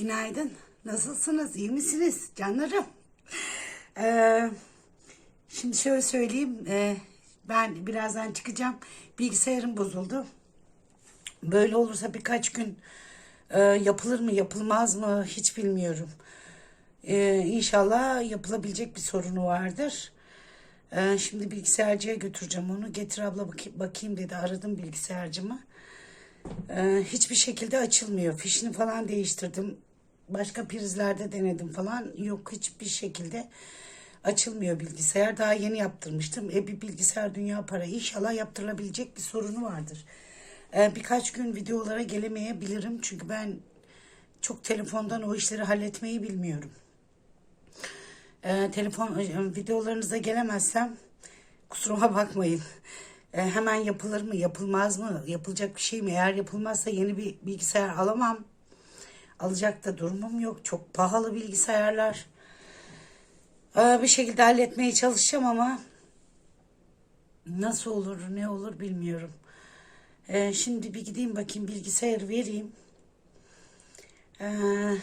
Günaydın. Nasılsınız? İyi misiniz? Canlarım. Ee, şimdi şöyle söyleyeyim. Ee, ben birazdan çıkacağım. Bilgisayarım bozuldu. Böyle olursa birkaç gün e, yapılır mı yapılmaz mı hiç bilmiyorum. Ee, inşallah yapılabilecek bir sorunu vardır. Ee, şimdi bilgisayarcıya götüreceğim onu. Getir abla bak- bakayım dedi. Aradım bilgisayarcımı. Ee, hiçbir şekilde açılmıyor. Fişini falan değiştirdim. Başka prizlerde denedim falan. Yok hiçbir şekilde açılmıyor bilgisayar. Daha yeni yaptırmıştım. E bir bilgisayar dünya para. İnşallah yaptırılabilecek bir sorunu vardır. Ee, birkaç gün videolara gelemeyebilirim. Çünkü ben çok telefondan o işleri halletmeyi bilmiyorum. Ee, telefon e, videolarınıza gelemezsem kusuruma bakmayın. Ee, hemen yapılır mı, yapılmaz mı, yapılacak bir şey mi? Eğer yapılmazsa yeni bir bilgisayar alamam. Alacak da durumum yok. Çok pahalı bilgisayarlar. Ee, bir şekilde halletmeye çalışacağım ama nasıl olur, ne olur bilmiyorum. Ee, şimdi bir gideyim bakayım bilgisayarı vereyim. Ee,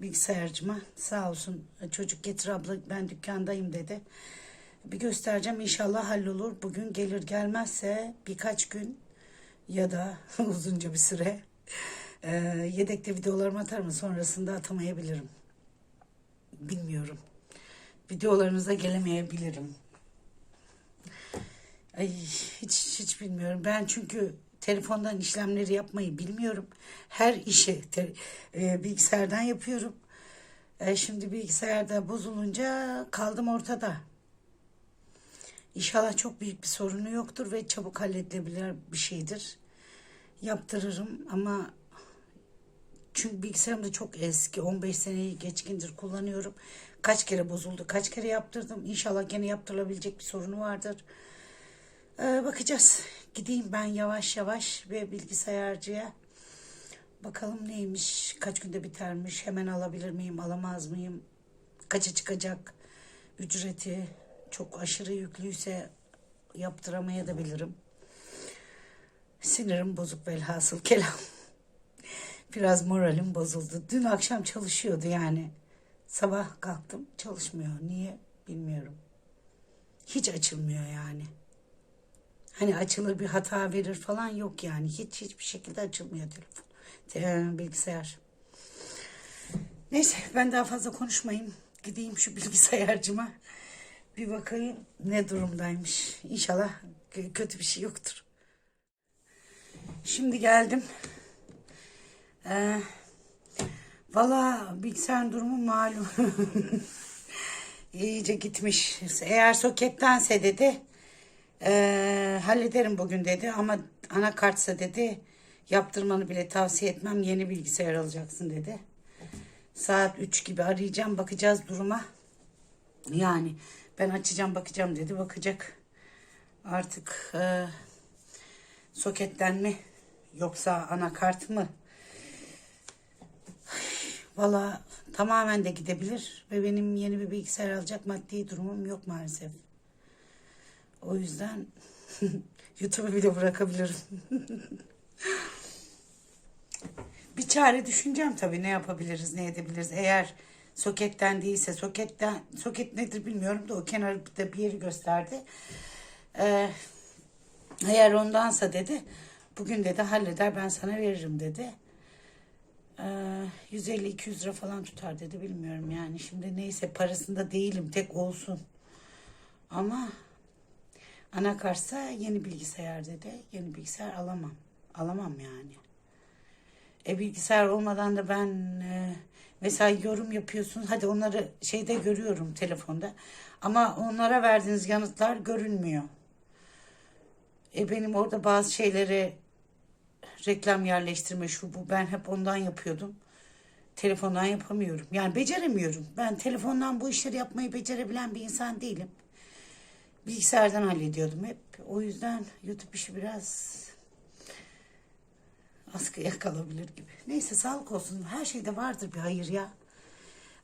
bilgisayarcıma sağ olsun çocuk getir abla ben dükkandayım dedi. Bir göstereceğim inşallah hallolur. Bugün gelir gelmezse birkaç gün ya da uzunca bir süre e, yedekte videolarımı atarım sonrasında atamayabilirim. Bilmiyorum. Videolarınıza gelemeyebilirim. Ay hiç hiç bilmiyorum. Ben çünkü telefondan işlemleri yapmayı bilmiyorum. Her işi te- e, bilgisayardan yapıyorum. E, şimdi bilgisayarda bozulunca kaldım ortada. İnşallah çok büyük bir sorunu yoktur ve çabuk halledilebilir bir şeydir. Yaptırırım ama çünkü bilgisayarım da çok eski. 15 seneyi geçkindir kullanıyorum. Kaç kere bozuldu, kaç kere yaptırdım. İnşallah gene yaptırılabilecek bir sorunu vardır. Ee, bakacağız. Gideyim ben yavaş yavaş ve bilgisayarcıya. Bakalım neymiş, kaç günde bitermiş, hemen alabilir miyim, alamaz mıyım, kaça çıkacak ücreti, çok aşırı yüklüyse yaptıramayabilirim. Sinirim bozuk velhasıl kelam. Biraz moralim bozuldu. Dün akşam çalışıyordu yani. Sabah kalktım çalışmıyor. Niye bilmiyorum. Hiç açılmıyor yani. Hani açılır bir hata verir falan yok yani. Hiç hiçbir şekilde açılmıyor telefon. Te- bilgisayar. Neyse ben daha fazla konuşmayayım. Gideyim şu bilgisayarcıma. Bir bakayım ne durumdaymış. İnşallah kötü bir şey yoktur. Şimdi geldim. Ee, Valla bilgisayarın durumu malum. İyice gitmiş. Eğer sokettense dedi ee, hallederim bugün dedi ama anakartsa dedi yaptırmanı bile tavsiye etmem yeni bilgisayar alacaksın dedi. Saat 3 gibi arayacağım bakacağız duruma. Yani ben açacağım bakacağım dedi bakacak. Artık e, soketten mi yoksa anakart mı? Valla tamamen de gidebilir ve benim yeni bir bilgisayar alacak maddi durumum yok maalesef. O yüzden YouTube'u bile bırakabilirim. bir çare düşüneceğim tabii ne yapabiliriz, ne edebiliriz. Eğer soketten değilse soketten soket nedir bilmiyorum da o kenarda bir yeri gösterdi. Ee, eğer ondansa dedi bugün dedi halleder ben sana veririm dedi. Ee, 150-200 lira falan tutar dedi bilmiyorum yani. Şimdi neyse parasında değilim tek olsun. Ama anakartsa yeni bilgisayar dedi. Yeni bilgisayar alamam. Alamam yani. E bilgisayar olmadan da ben e, mesela yorum yapıyorsunuz. Hadi onları şeyde görüyorum telefonda. Ama onlara verdiğiniz yanıtlar görünmüyor. E benim orada bazı şeyleri reklam yerleştirme şu bu ben hep ondan yapıyordum. Telefondan yapamıyorum. Yani beceremiyorum. Ben telefondan bu işleri yapmayı becerebilen bir insan değilim. Bilgisayardan hallediyordum hep. O yüzden YouTube işi biraz askıya kalabilir gibi. Neyse sağlık olsun. Her şeyde vardır bir hayır ya.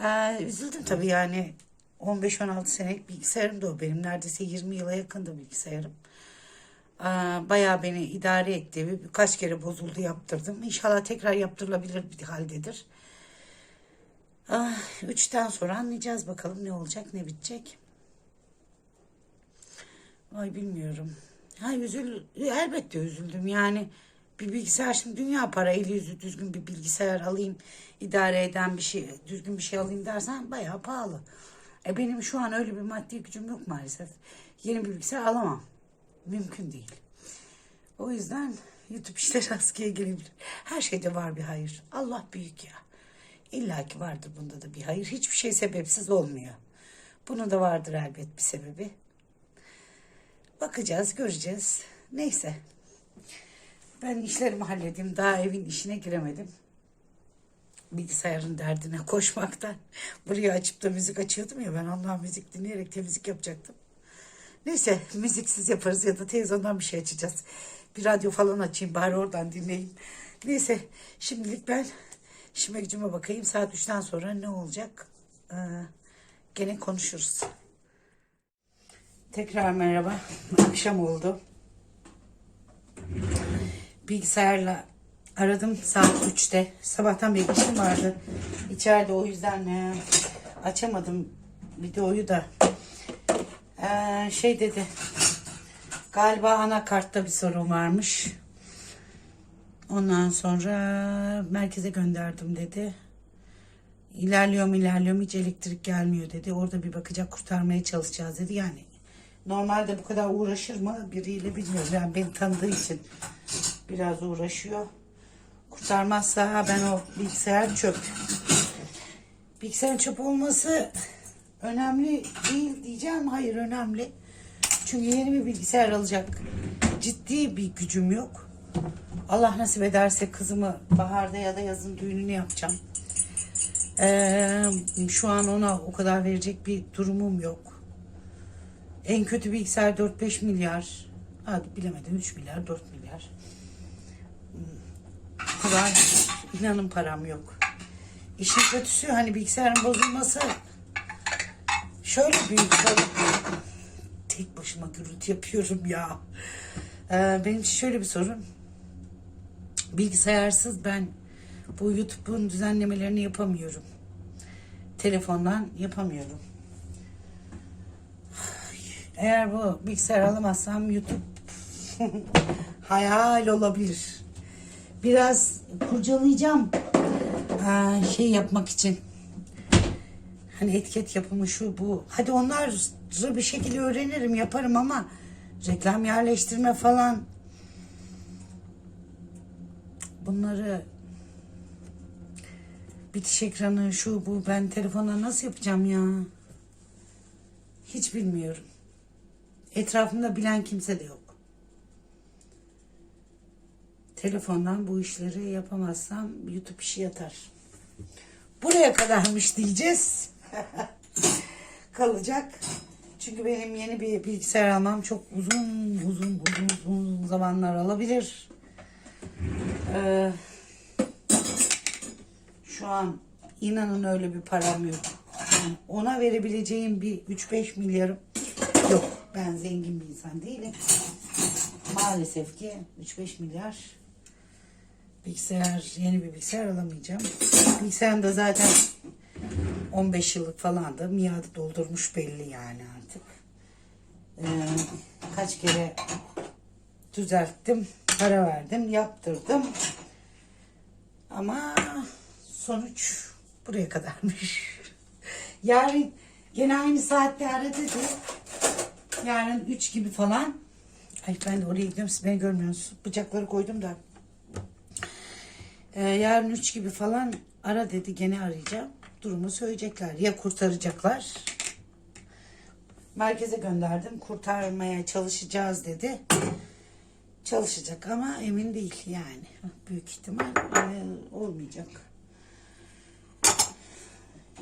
Ee, üzüldüm tabii yani. 15-16 senelik bilgisayarım da o benim. Neredeyse 20 yıla yakındı bilgisayarım. Ee, bayağı beni idare etti. Bir- Birkaç kere bozuldu yaptırdım. İnşallah tekrar yaptırılabilir bir haldedir. Ah, üçten sonra anlayacağız bakalım ne olacak ne bitecek. Ay bilmiyorum. Ha üzül, elbette üzüldüm yani. Bir bilgisayar şimdi dünya para eli yüzü düzgün bir bilgisayar alayım idare eden bir şey düzgün bir şey alayım dersen bayağı pahalı. E benim şu an öyle bir maddi gücüm yok maalesef. Yeni bir bilgisayar alamam. Mümkün değil. O yüzden YouTube işleri askıya gelebilir. Her şeyde var bir hayır. Allah büyük ya. İlla ki vardır bunda da bir hayır. Hiçbir şey sebepsiz olmuyor. Bunun da vardır elbet bir sebebi. Bakacağız, göreceğiz. Neyse. Ben işlerimi halledeyim. Daha evin işine giremedim. Bilgisayarın derdine koşmaktan. Burayı açıp da müzik açıyordum ya. Ben Allah müzik dinleyerek temizlik yapacaktım. Neyse müziksiz yaparız ya da televizyondan bir şey açacağız. Bir radyo falan açayım bari oradan dinleyeyim. Neyse şimdilik ben işime gücüme bakayım. Saat 3'ten sonra ne olacak? Ee, gene konuşuruz. Tekrar merhaba. Akşam oldu. Bilgisayarla aradım saat 3'te. Sabahtan beri işim vardı. İçeride o yüzden e, açamadım videoyu da. Ee, şey dedi. Galiba anakartta bir sorun varmış. Ondan sonra merkeze gönderdim dedi. İlerliyorum ilerliyorum hiç elektrik gelmiyor dedi. Orada bir bakacak kurtarmaya çalışacağız dedi. Yani normalde bu kadar uğraşır mı biriyle bilmiyorum. Yani beni tanıdığı için biraz uğraşıyor. Kurtarmazsa ben o bilgisayar çöp. Bilgisayarın çöp olması önemli değil diyeceğim. Hayır önemli. Çünkü yeni bir bilgisayar alacak ciddi bir gücüm yok. Allah nasip ederse kızımı baharda ya da yazın düğününü yapacağım. Ee, şu an ona o kadar verecek bir durumum yok. En kötü bilgisayar 4-5 milyar. Hadi bilemedim 3 milyar 4 milyar. Bu kadar inanın param yok. İşin kötüsü hani bilgisayarın bozulması şöyle büyük sorun. Tek başıma gürültü yapıyorum ya. Ee, benim şöyle bir sorun. Bilgisayarsız ben bu YouTube'un düzenlemelerini yapamıyorum. Telefondan yapamıyorum. Eğer bu bilgisayar alamazsam YouTube hayal olabilir. Biraz kurcalayacağım ee, şey yapmak için. Hani etiket yapımı şu bu. Hadi onları bir şekilde öğrenirim yaparım ama reklam yerleştirme falan bunları bitiş ekranı şu bu ben telefonla nasıl yapacağım ya? Hiç bilmiyorum. Etrafımda bilen kimse de yok. Telefondan bu işleri yapamazsam YouTube işi yatar. Buraya kadarmış diyeceğiz. Kalacak. Çünkü benim yeni bir bilgisayar almam çok uzun uzun uzun uzun zamanlar alabilir. Ee, şu an inanın öyle bir param yok. Yani ona verebileceğim bir 3-5 milyarım yok. Ben zengin bir insan değilim. Maalesef ki 3-5 milyar bilgisayar, yeni bir bilgisayar alamayacağım. Bilgisayarım da zaten 15 yıllık falan da miadı doldurmuş belli yani artık. Ee, kaç kere düzelttim, para verdim, yaptırdım. Ama sonuç buraya kadarmış. Yarın gene aynı saatte aradı dedi. Yarın 3 gibi falan. Ay ben de oraya gidiyorum siz beni görmüyorsunuz. Bıçakları koydum da. Ee, yarın 3 gibi falan ara dedi gene arayacağım. Durumu söyleyecekler. Ya kurtaracaklar. Merkeze gönderdim. Kurtarmaya çalışacağız dedi. Çalışacak ama emin değil yani. Büyük ihtimal e, olmayacak.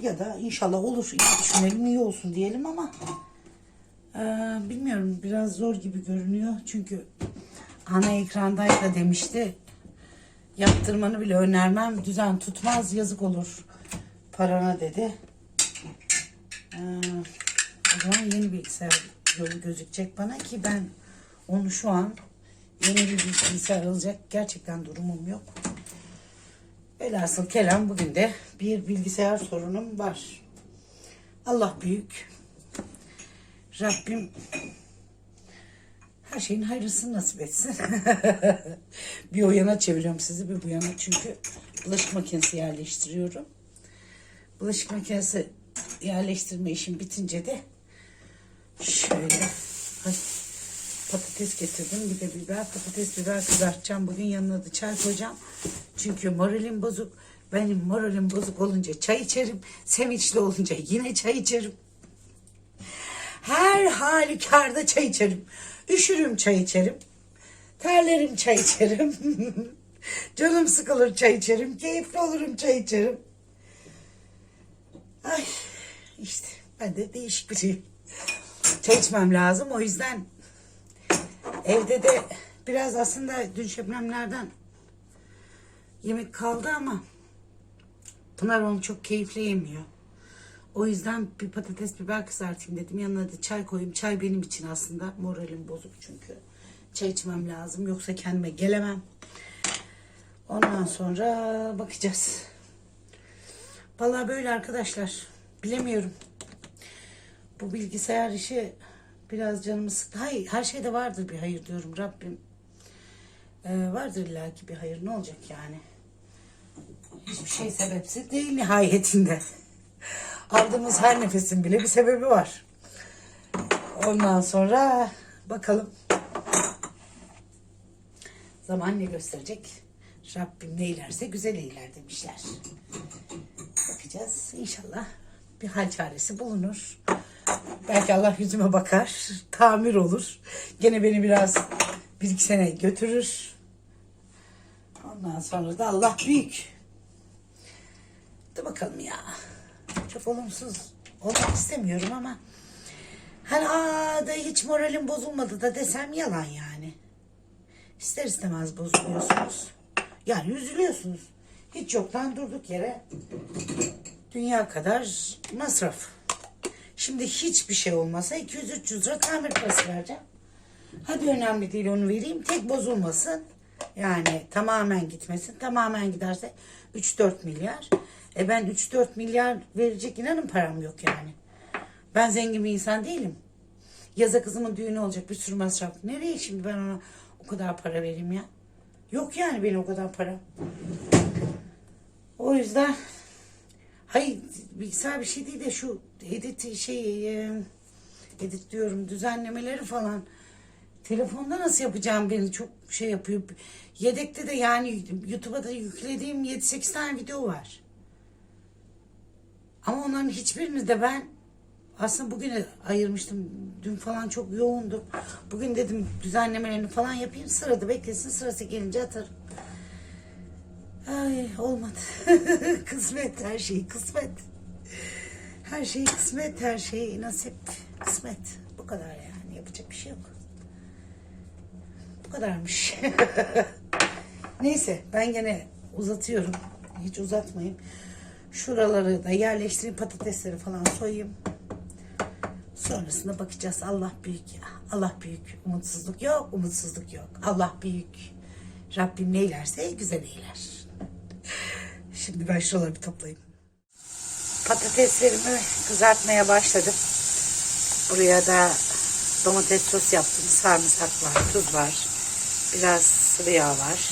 Ya da inşallah olur. İyi düşünelim iyi olsun diyelim ama e, bilmiyorum biraz zor gibi görünüyor. Çünkü ana ekrandaysa demişti yaptırmanı bile önermem. Düzen tutmaz yazık olur parana dedi. Ee, o zaman yeni bilgisayar yolu gözükecek bana ki ben onu şu an yeni bir bilgisayar alacak gerçekten durumum yok. Velhasıl kelam bugün de bir bilgisayar sorunum var. Allah büyük. Rabbim her şeyin hayırlısını nasip etsin. bir o yana çeviriyorum sizi bir bu yana çünkü bulaşık makinesi yerleştiriyorum. Bulaşık makinesi yerleştirme işim bitince de şöyle patates getirdim bir de biber patates biber kızartacağım. Bugün yanına da çay koyacağım. Çünkü moralim bozuk. Benim moralim bozuk olunca çay içerim sevinçli olunca yine çay içerim. Her halükarda çay içerim. Üşürüm çay içerim. Terlerim çay içerim. Canım sıkılır çay içerim. Keyifli olurum çay içerim ay işte ben de değişik biriyim çay içmem lazım o yüzden Evde de biraz aslında dün şebnemlerden yemek kaldı ama Pınar onu çok keyifle yemiyor. O yüzden bir patates biber kızartayım dedim. Yanına da çay koyayım. Çay benim için aslında. Moralim bozuk çünkü. Çay içmem lazım. Yoksa kendime gelemem. Ondan sonra bakacağız. Vallahi böyle arkadaşlar. Bilemiyorum. Bu bilgisayar işi biraz canımı sıktı. Hayır, her şeyde vardır bir hayır diyorum Rabbim. Ee, vardır illaki bir hayır. Ne olacak yani? Hiçbir şey sebepsiz değil nihayetinde. Aldığımız her nefesin bile bir sebebi var. Ondan sonra bakalım. Zaman ne gösterecek? Rabbim ne ilerse güzel eyler demişler. Bakacağız. İnşallah bir hal çaresi bulunur. Belki Allah yüzüme bakar. Tamir olur. Gene beni biraz bir iki sene götürür. Ondan sonra da Allah büyük. Dur bakalım ya. Çok olumsuz olmak istemiyorum ama hani aa da hiç moralim bozulmadı da desem yalan yani. İster istemez bozuluyorsunuz. Yani üzülüyorsunuz. Hiç yoktan durduk yere dünya kadar masraf. Şimdi hiçbir şey olmasa 200-300 lira tamir parası vereceğim. Hadi önemli değil onu vereyim. Tek bozulmasın. Yani tamamen gitmesin. Tamamen giderse 3-4 milyar. E ben 3-4 milyar verecek inanın param yok yani. Ben zengin bir insan değilim. Yaza kızımın düğünü olacak bir sürü masraf. Nereye şimdi ben ona o kadar para vereyim ya? Yok yani benim o kadar para. O yüzden hayır bilgisayar bir şey değil de şu edit şey edit diyorum düzenlemeleri falan telefonda nasıl yapacağım beni çok şey yapıyor. Yedekte de yani YouTube'a da yüklediğim 7-8 tane video var. Ama onların hiçbirini de ben aslında bugüne ayırmıştım. Dün falan çok yoğundum. Bugün dedim düzenlemelerini falan yapayım. Sırada beklesin. Sırası gelince atarım. Ay olmadı. kısmet her şey kısmet. Her şey kısmet, her şey nasip, kısmet. Bu kadar yani. Yapacak bir şey yok. Bu kadarmış. Neyse ben gene uzatıyorum. Hiç uzatmayayım. Şuraları da yerleştireyim. Patatesleri falan soyayım. Sonrasında bakacağız. Allah büyük. Allah büyük. Umutsuzluk yok. Umutsuzluk yok. Allah büyük. Rabbim neylerse güzel eyler. Şimdi ben şuraları bir toplayayım. Patateslerimi kızartmaya başladım. Buraya da domates sos yaptım. Sarımsak var, tuz var. Biraz sıvı yağ var.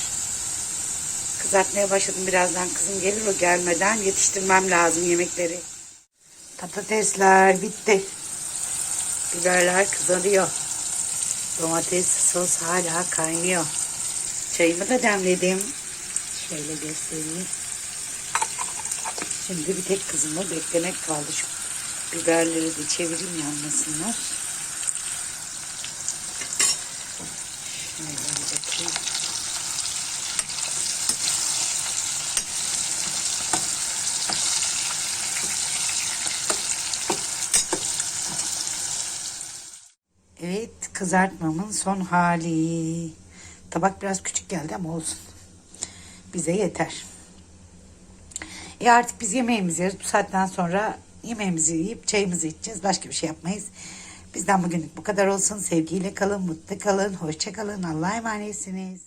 Kızartmaya başladım. Birazdan kızım gelir o gelmeden yetiştirmem lazım yemekleri. Patatesler bitti. Biberler kızarıyor. Domates sos hala kaynıyor. Çayımı da demledim. Şöyle göstereyim. Şimdi bir tek kızımı beklemek kaldı. Şu biberleri de çevireyim yanmasınlar. Evet kızartmamın son hali. Tabak biraz küçük geldi ama olsun. Bize yeter. E artık biz yemeğimizi yeriz. Bu saatten sonra yemeğimizi yiyip çayımızı içeceğiz. Başka bir şey yapmayız. Bizden bugünlük bu kadar olsun. Sevgiyle kalın, mutlu kalın, hoşça kalın. Allah'a emanetsiniz.